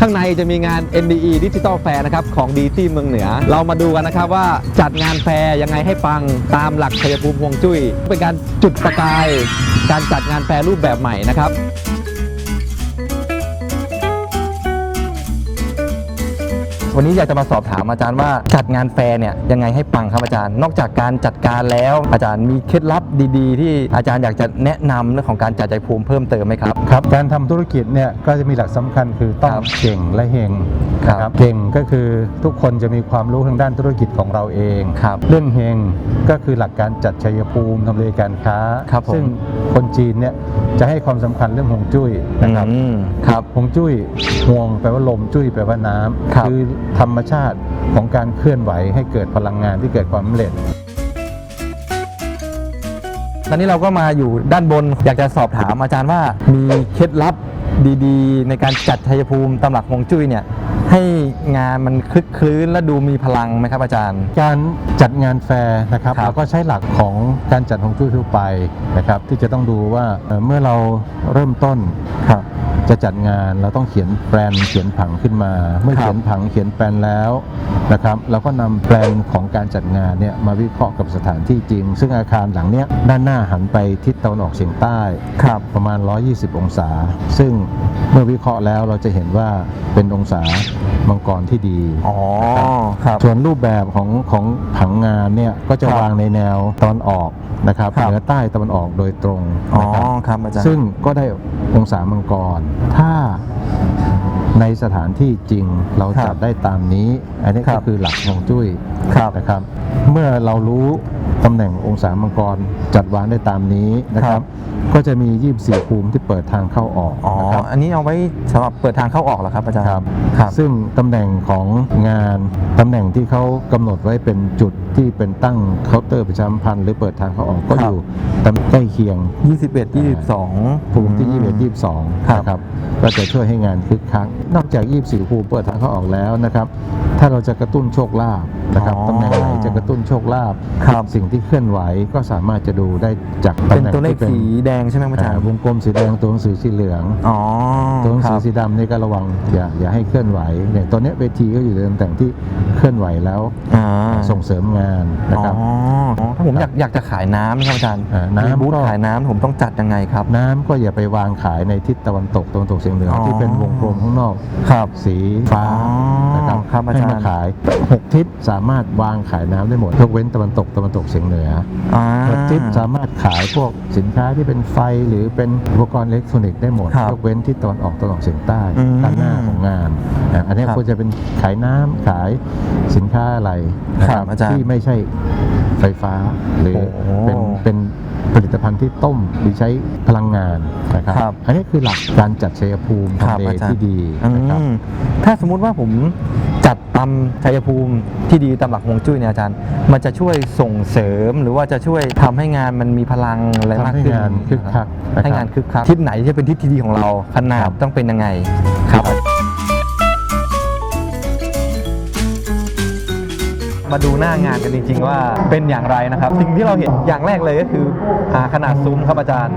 ข้างในจะมีงาน NDE Digital Fair นะครับของดีที่เมืองเหนือ เรามาดูกันนะครับว่าจัดงานแฟร์ยังไงให้ปังตามหลักชัยภูมิฮวงจุ้ย เป็นการจุดประกาย การจัดงานแฟร์รูปแบบใหม่นะครับ วันนี้อยากจะมาสอบถามอาจารย์ว่าจัดงานแฟร์เนี่ยยังไงให้ปังครับอาจารย์ นอกจากการจัดการแล้วอาจารย์มีเคล็ดลับดีๆ ที่อาจารย์อยากจะแนะนำเรื่องของการจัดใจภูมิเพิ่มเติมไหมครับ ครับการทำธุรกิจเนี่ยก็จะมีหลักสำคัญคือต้องครับเก่งและเฮงครับ นะเก่งก็คือทุกคนจะมีความรู้ทางด้านธุรกิจของเราเอง ครับ เรื่องเฮงก็คือหลักการจัดชัยภูมิทำเลการค้า ครับผม ซึ่งคนจีนเนี่ยจะให้ความสำคัญเรื่องฮวงจุ้ยนะครับ อืมครับ ฮวงจุ้ยห่วงแปลว่าลมจุ้ยแปลว่าน้ำครับอธรรมชาติของการเคลื่อนไหวให้เกิดพลังงานที่เกิดความสำเร็จ ตอนนี้เราก็มาอยู่ด้านบนอยากจะสอบถามอาจารย์ว่ามีเคล็ดลับดีๆ ในการจัดชัยภูมิตำหลักฮวงจุ้ยเนี่ยให้งานมันคลึกคลื้นและดูมีพลังไหมครับอาจารย์ การจัดงานแฟร์นะครับครับ เราก็ใช้หลักของการจัดฮวงจุ้ยทั่วไปนะครับที่จะต้องดูว่าเอ่อเมื่อเราเริ่มต้น ครับ จะจัดงานเราต้องเขียนแปลนเขียนผังขึ้นมา เมื่อครับเขียนผังเขียนแปลนแล้วนะครับเราก็นำแปลนของการจัดงานเนี่ยมาวิเคราะห์กับสถานที่จริง ซึ่งอาคารหลังเนี้ยด้านหน้าหันไปทิศตะวันออกเฉียงใต้ครับประมาณ 120 องศา ซึ่งเมื่อวิเคราะห์แล้วเราจะเห็นว่าเป็นองศามังกรที่ดีอ๋อนะครับครับส่วนรูปแบบของของผังงานเนี่ยก็จะครับวางในแนวตะวันออกนะครับครับเหนือใต้ตะวันออกโดยตรงอ๋อนะครับครับอาจารย์ซึ่งก็ได้องศามังกรถ้าในสถานที่จริงเราครับจัดได้ตามนี้ อันนี้ครัก็บคือหลักฮวงจุ้ยครับนะครับ เมื่อเรารู้ตำแหน่งองศามังกรจัดวางได้ตามนี้นะคครัรับบ ก็จะมี 24 ภูมิที่เปิดทางเข้าออกอ๋อ นะครับอันนี้เอาไว้สำหรับเปิดทางเข้าออกเหรอครับอาจารย์ครับ ครับ ซึ่งตำแหน่งของงานตำแหน่งที่เขากำหนดไว้เป็นจุดที่เป็นตั้งเคาน์เตอร์ประชาสัมพันธ์หรือเปิดทางเข้าออกก็ครับ อยู่ตำใกล้เคียง21 22 ภูมิที่ 21 22ครับ นะครับก็จะช่วยให้งานคึกคักนอกจาก 24 ภูมิเปิดทางเข้าออกแล้วนะครับ ถ้าเราจะกระตุ้นโชคลาภนะครับอ๋อตำแหน่งไหนจะกระตุ้นโชคลาภครับ สิ่งที่เคลื่อนไหวก็สามารถจะดูได้จากตำเป็นแหน่งตัวเลขที่เป็นสีแดงใช่ไหมอาจารอ่าย์วงกลมสีแดงตัวหนังสือสีเหลือง อ๋อตัวหนังคสืรัอบสีดำนี่ก็ระวังอย่าอย่าให้เคลื่อนไหวเนี่ยตอนนี้เวทีก็อยู่ในตำแหน่งที่เคลื่อนไหวแล้วอ่าส่งเสริมงานนะครับ อ๋ออ๋อถ้าผมอยากอยากจะขายน้ำนะครับอาจารย์อ่าน้ำมีบูธก็ ขายน้ำผมต้องจัดยังไงครับ น้ำก็อย่าไปวางขายในทิศตะวันตกตะวันตกเฉียงเหนือออ ที่เป็นวงกลมข้างนอก ครับ สีฟ้าอ๋อนะครับครับอาให้จารย์มาขาย 6 ทิศสามารถวางขายน้ำได้หมดยกเว้นตะวันตกตะวันตกเฉียงเหนืออ่าหกทิศสามารถขายพวกสินค้าที่เป็นไฟหรือเป็นอุปกรณ์อิเล็กทรอนิกส์ได้หมดครับยกเว้นที่ตะวันออกตะวันออกเฉียงใต้อืมด้านหน้าของงานอะอันนี้ครับควรจะเป็นขายน้ำขายสินค้าอะไรนะคครัรับบอาจารย์ที่ไม่ใช่ไฟฟ้าหรือโอ้โหเป็นเป็นผลิตภัณฑ์ที่ต้มหรือใช้พลังงานนะครับครับอันนี้คือหลักการจัดชัยภูมิครับทำเลอาจารย์ที่ดีอืนะครับมถ้าสมมุติว่าผม จัดตำชัยภูมิที่ดีตามหลักฮวงจุ้ยเนี่ยอาจารย์ มันจะช่วยส่งเสริมหรือว่าจะช่วยทำให้งานมันมีพลังอะไรมากทำให้ขึ้นงานคึกคักนะครับให้งานคึกคักทิศไหนจะเป็นทิศที่ดีของเราขนาดต้องเป็นยังไงครับ มาดูหน้างานกันจริง ๆ ว่าเป็นอย่างไรนะครับ สิ่งที่เราเห็นอย่างแรกเลยก็คืออาขนาดซุ้มครับอาจารย์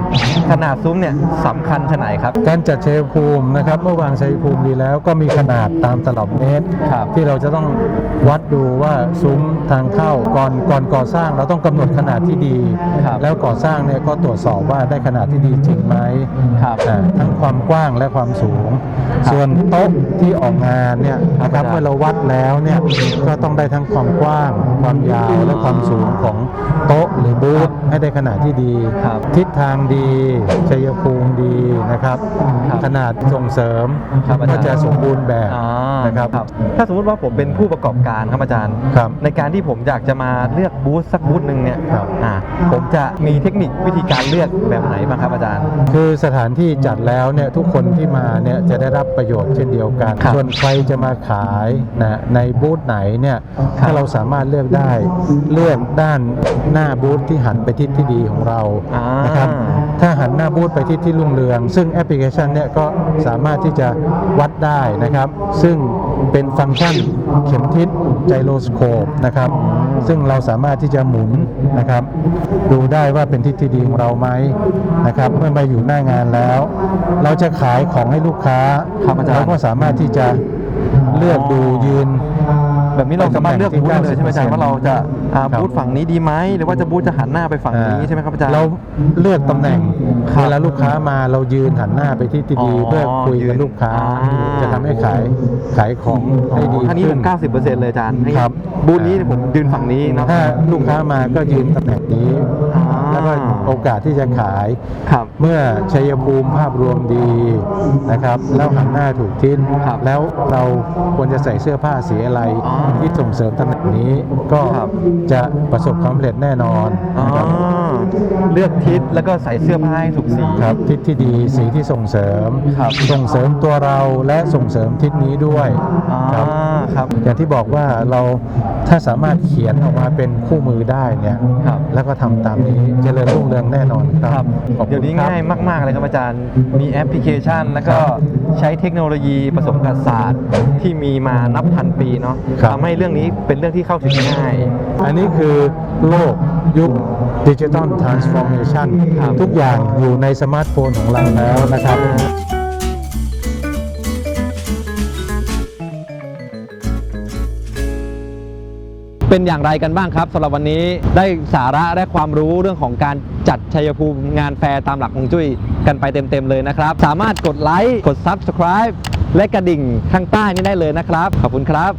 ขนาดซุ้มเนี่ยสำคัญขนาดไหนครับ การจัดชัยภูมินะครับเมื่อวางชัยภูมิดีแล้วก็มีขนาดตามตลับเมตร ครับที่เราจะต้องวัดดูว่าซุ้มทางเข้าก่อนก่อนก่อสร้างเราต้องกำหนดขนาดที่ดี ครับ แล้วก่อสร้างเนี่ยก็ตรวจสอบว่าได้ขนาดที่ดีจริงไหม ครับ อ่าทั้งความกว้างและความสูงครับส่วนโต๊ะที่ออกงานเนี่ยนะครับครับ เมื่อเราวัดแล้วเนี่ยก็ต้องได้ทั้งความกว้าง ความยาวและความสูงของโต๊ะหรือบูธให้ได้ขนาดที่ดี ครับทิศทางดีชัยภูมิดีนะครับ ครับขนาดส่งเสริมครับอาจารย์ ก็จะสมบูรณ์แบบอ่านะครับถ้าสมมติว่าผมเป็นผู้ประกอบการครับอาจารย์ ครับ ในการที่ผมอยากจะมาเลือกบูธสักบูธหนึ่งเนี่ยครับ อ่าผมจะมีเทคนิควิธีการเลือกแบบไหนบ้างครับอาจารย์ คือสถานที่จัดแล้วเนี่ยทุกคนที่มาเนี่ยจะได้รับประโยชน์เช่นเดียวกัน ครับส่วนใครจะมาขายนะในบูธไหนเนี่ยครับถ้าเราสามารถเลือกได้เลือกด้านหน้าบูธที่หันไปทิศที่ดีของเราอ่านนะครับถ้าหันหน้าบูธไปทิศที่รุ่งเรือง ซึ่งแอปพลิเคชันเนี่ยก็สามารถที่จะวัดได้นะครับ ซึ่งเป็นฟังก์ชันเข็มทิศไจโรสโคปนะครับ ซึ่งเราสามารถที่จะหมุนนะครับ ดูได้ว่าเป็นทิศที่ดีของเราไหมนะครับ เมื่อมาอยู่หน้างานแล้ว เราจะขายของให้ลูกค้าครับอาจารย์ เราก็สามารถที่จะ เลือกดูยืน แบบนี้เราสามารถเลือกบูธได้เลยใช่ไหมอาจารย์ว่าเราจะอ่าครับบูธฝั่งนี้ดีไหมหรือว่าจะบูธจะหันหน้าไปฝั่งนี้ใช่ไหมครับอาจารย์เราเลือกตำแหน่งครับเวลาลูกค้ามาเรายืนหันหน้าไปที่ที่ดีอ๋อเพื่อคุยกับยืนลูกค้าอ่าจะทำให้ขายขายของให้ดีท่างนี้ผขึ้นม90%เลยอาจารย์ให้ครับบูธนี้ผมยืนฝั่งนี้เนาะถ้าลูกค้ามาก็ยืนตำแหน่งนี้อ่าแล้ว ก็โอกาสที่จะขายครับเมื่อชัยภูมิภาพรวมดีนะครับ แล้วหันหน้าถูกทิศครับแล้วเราควรจะใส่เสื้อผ้าสีอะไรอ๋อที่ส่งเสริมตำแหน่งนี้ก็ครับจะประสบความสำเร็จแน่นอนอ๋อนะครับเลือกทิศแล้วก็ใส่เสื้อผ้าให้ถูกสีครับ ทิศที่ดีสีที่ส่งเสริมครับส่งเสริมตัวเราและส่งเสริมทิศนี้ด้วยอ่าครับครับอย่างที่บอกว่าเราถ้าสามารถเขียนออกมาเป็นคู่มือได้เนี่ยครับแล้วก็ทำตามนี้เจริญรุ่งเรืองแน่นอนคครัรับบขอบคุณเดี๋ยวนี้ครับง่ายมากๆเลยครับอาจารย์ มีแอปพลิเคชัน แล้วก็ครับใช้เทคโนโลยีผสมกับศาสตร์ที่มีมานับพันปีเนาะครับทำให้เรื่องนี้เป็นเรื่องที่เข้าถึงง่าย อันนี้คือโลกยุคดิจิ t a ลทรานส์ฟอร์เมชันครับทุกอย่างอยู่ในสมาร์ทโฟนของเราแล้วนะครับ เป็นอย่างไรกันบ้างครับสำหรับวันนี้ได้สาระและความรู้เรื่องของการจัดชัยภูมิงานแฟร์ตามหลักฮวงจุ้ยกันไปเต็มๆเลยนะครับ สามารถกดไลค์กด Subscribe และกระดิ่งข้างใต้นี้ได้เลยนะครับ ขอบคุณครับ